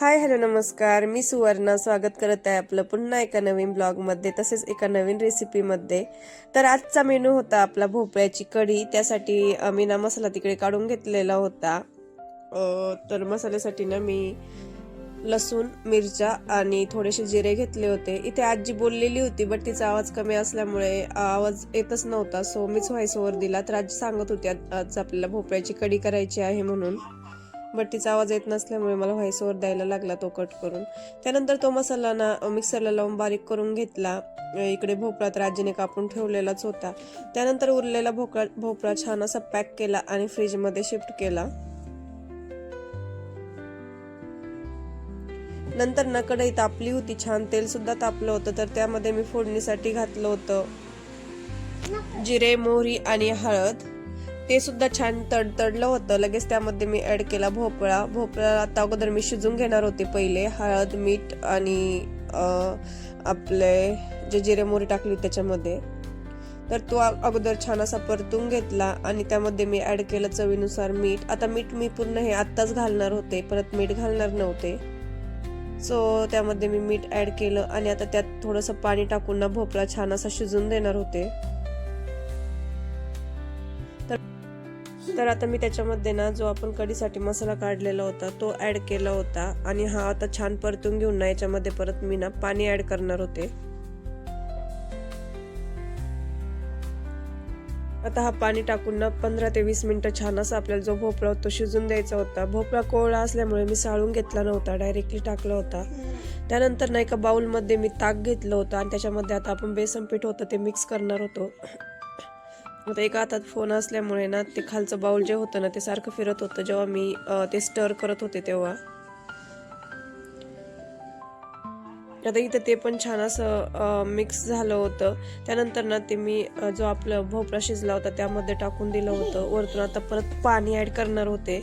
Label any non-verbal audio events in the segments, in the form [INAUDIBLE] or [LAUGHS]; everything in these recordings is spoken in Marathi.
हाय हॅलो नमस्कार. मी सुवर्णा. स्वागत करत आहे आपलं पुन्हा एका नवीन ब्लॉगमध्ये तसेच एका नवीन रेसिपीमध्ये. तर आजचा मेनू होता आपला भोपळ्याची कढी. त्यासाठी मी ना मसाला तिकडे काढून घेतलेला होता. तर मसाल्यासाठी ना मी लसूण मिरच्या आणि थोडेसे जिरे घेतले होते. इथे आजी बोललेली होती बट तिचा आवाज कमी असल्यामुळे आवाज येतच नव्हता. सो मीच व्हॉइस ओव्हर दिला. तर आजी सांगत होती आज आज आपल्याला भोपळ्याची कढी करायची आहे म्हणून. बट्टीचा आवाज येत नसल्यामुळे मला व्हॉइस ओव्हर द्यायला लागला तो कट करून. त्यानंतर तो मसाला ना मिक्सरला लावून बारीक करून घेतला. इकडे भोपळा तर आजीने कापून ठेवलेलाच होता. त्यानंतर उरलेला भोपळा भोपळा छान असा पॅक केला आणि फ्रीजमध्ये शिफ्ट केला. नंतर ना कढई तापली होती. छान तेल सुद्धा तापलं होतं तर त्यामध्ये मी फोडणीसाठी घातलं होतं. जिरे मोहरी आणि हळद. ते सुद्धा छान तडतडलं होतं. लगेच त्यामध्ये मी ऍड केला भोपळा. भोपळा आता अगोदर मी शिजून घेणार होते पहिले. हळद मीठ आणि आपले जे जिरे मोरी टाकली त्याच्यामध्ये. तर तो अगोदर छान असा परतून घेतला आणि त्यामध्ये मी ऍड केलं चवीनुसार मीठ. आता मीठ मी पूर्ण हे आत्ताच घालणार होते. परत मीठ घालणार नव्हते. सो त्यामध्ये मी मीठ ऍड केलं आणि आता त्यात थोडंसं पाणी टाकून ना भोपळा छान असा शिजून देणार होते. तर आता मी त्याच्यामध्ये ना जो आपण कढीसाठी मसाला काढलेला होता तो ॲड केला होता. आणि हा आता छान परतून घेऊन ना याच्यामध्ये परत मी ना पाणी ॲड करणार होते. आता हा पाणी टाकून ना पंधरा ते वीस मिनटं छान असा आपल्याला जो भोपळा होता तो शिजून द्यायचा होता. भोपळा कोवळा असल्यामुळे मी साळून घेतला नव्हता डायरेक्टली टाकला होता. त्यानंतर ना एका बाउलमध्ये मी ताक घेतलं होतं आणि त्याच्यामध्ये आता आपण बेसन पीठ होतं ते मिक्स करणार होतो. आता एका हातात फोन असल्यामुळे ना ते खालचं बाउल जे होतं ना ते सारखं फिरत होतं. जेव्हा मी ते स्टर करत होते तेव्हा. आता इथं ते पण छान असं मिक्स झालं होतं. त्यानंतर ना ते मी जो आपलं भोपळा शिजला होता त्यामध्ये टाकून दिलं होतं. वरतून आता परत पाणी ऍड करणार होते.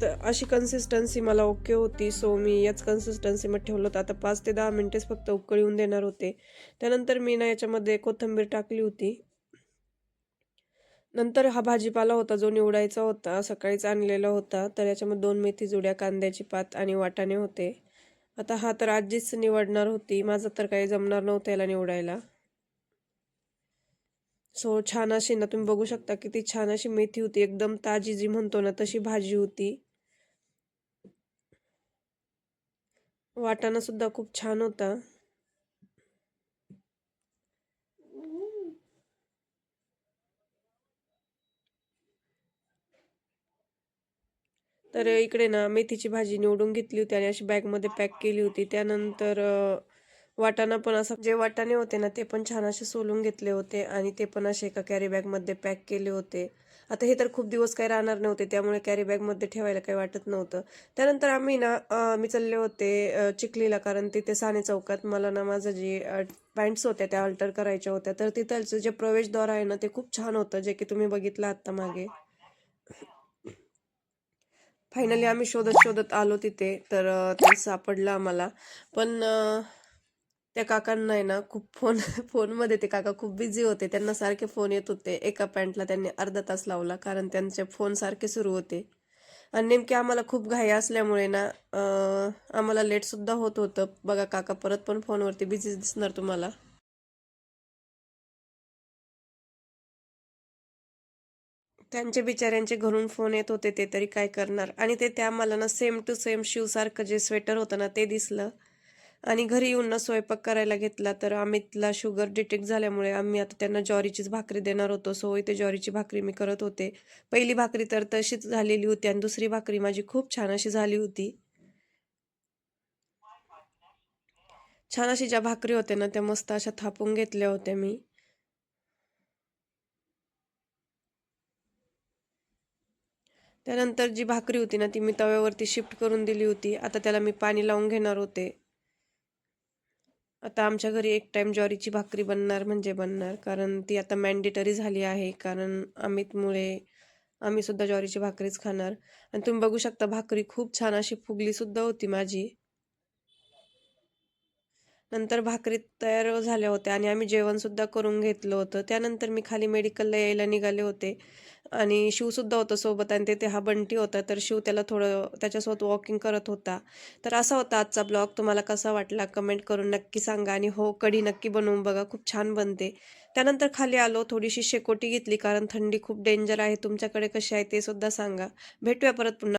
तर अशी कन्सिस्टन्सी मला ओके होती. सो मी याच कन्सिस्टन्सीमध्ये ठेवलं होतं. आता पाच ते दहा मिनिटेच फक्त उकळी येऊन देणार होते. त्यानंतर मी ना याच्यामध्ये कोथिंबीर टाकली होती. नंतर हा भाजीपाला होता जो निवडायचा होता. सकाळीच आणलेला होता. तर याच्यामध्ये दोन मेथी जुड्या कांद्याची पात आणि वाटाणे होते. आता हा तर आजीच निवडणार होती. माझं तर काही जमणार नव्हतं याला निवडायला. सो छान अशी ना तुम्ही बघू शकता किती छान अशी मेथी होती. एकदम ताजी जी म्हणतो ना तशी भाजी होती. वाटाणा सुद्धा खूप छान होता. तर इकडे ना मेथीची भाजी निवडून घेतली होती आणि अशी बॅगमध्ये पॅक केली होती. त्यानंतर वाटाणा पण असं जे वाटाणे होते ना ते पण छान असे सोलून घेतले होते आणि ते पण असे एका कॅरी बॅगमध्ये पॅक केले होते. आता हे तर खूप दिवस काही राहणार नव्हते त्यामुळे कॅरी बॅगमध्ये ठेवायला काही वाटत नव्हतं. त्यानंतर आम्ही ना मी चालले होते चिखलीला कारण तिथे साने चौकात मला ना माझं जे पॅन्ट्स होत्या त्या अल्टर करायच्या होत्या. तर तिथलचं जे प्रवेशद्वार आहे ना ते खूप छान होतं जे की तुम्ही बघितलं आत्ता मागे. फायनली आम्ही शोधत शोधत आलो तिथे तर ते सापडलं आम्हाला. पण त्या काकांना आहे ना खूप फोन [LAUGHS] फोनमध्ये ते काका खूप बिझी होते. त्यांना सारखे फोन येत होते. एका पॅन्टला त्यांनी अर्धा तास लावला कारण त्यांचे फोन सारखे सुरू होते. आणि नेमके आम्हाला खूप घाई असल्यामुळे ना आम्हाला लेटसुद्धा होत होतं. बघा काका परत पण फोनवरती बिझी दिसणार तुम्हाला. त्यांचे बिचाऱ्यांचे घरून फोन येत होते ते तरी काय करणार? आणि ते त्या मला ना सेम टू सेम शिवसारखं जे स्वेटर होतं ना ते दिसलं. आणि घरी येऊन ना स्वयंपाक करायला घेतला तर अमितला शुगर डिटेक्ट झाल्यामुळे आम्ही आता त्यांना ज्वारीचीच भाकरी देणार होतो. सो इथे ज्वारीची भाकरी मी करत होते. पहिली भाकरी तर तशीच झालेली होती आणि दुसरी भाकरी माझी खूप छान अशी झाली होती. छान अशी ज्या भाकरी होत्या ना त्या मस्त अशा थापून घेतल्या होत्या मी. त्यानंतर जी भाकरी होती ना ती मी तव्यावरती शिफ्ट करून दिली होती. आता त्याला मी पाणी लावून घेणार होते. आता आमच्या घरी एक टाइम ज्वारीची भाकरी बनणार म्हणजे बनणार. कारण ती आता मॅन्डेटरी झाली आहे. कारण अमितमुळे आम्ही सुद्धा ज्वारीची भाकरीच खाणार. आणि तुम्ही बघू शकता भाकरी खूप छान अशी फुगली सुद्धा होती माझी. नंतर भाकरी तयार झाल्या होत्या आणि आम्ही जेवणसुद्धा करून घेतलं होतं. त्यानंतर मी खाली मेडिकलला यायला निघाले होते. आणि शिवसुद्धा होता सोबत आणि तिथे हा बंटी होता तर शिव त्याला थोडं त्याच्यासोबत वॉकिंग करत होता. तर असा होता आजचा ब्लॉग तुम्हाला कसा वाटला कमेंट करून नक्की सांगा आणि हो कढी नक्की बनवून बघा. खूप छान बनते. त्यानंतर खाली आलो थोडीशी शेकोटी घेतली कारण थंडी खूप डेंजर आहे. तुमच्याकडे कशी आहे ते सुद्धा सांगा. भेटूया परत पुन्हा.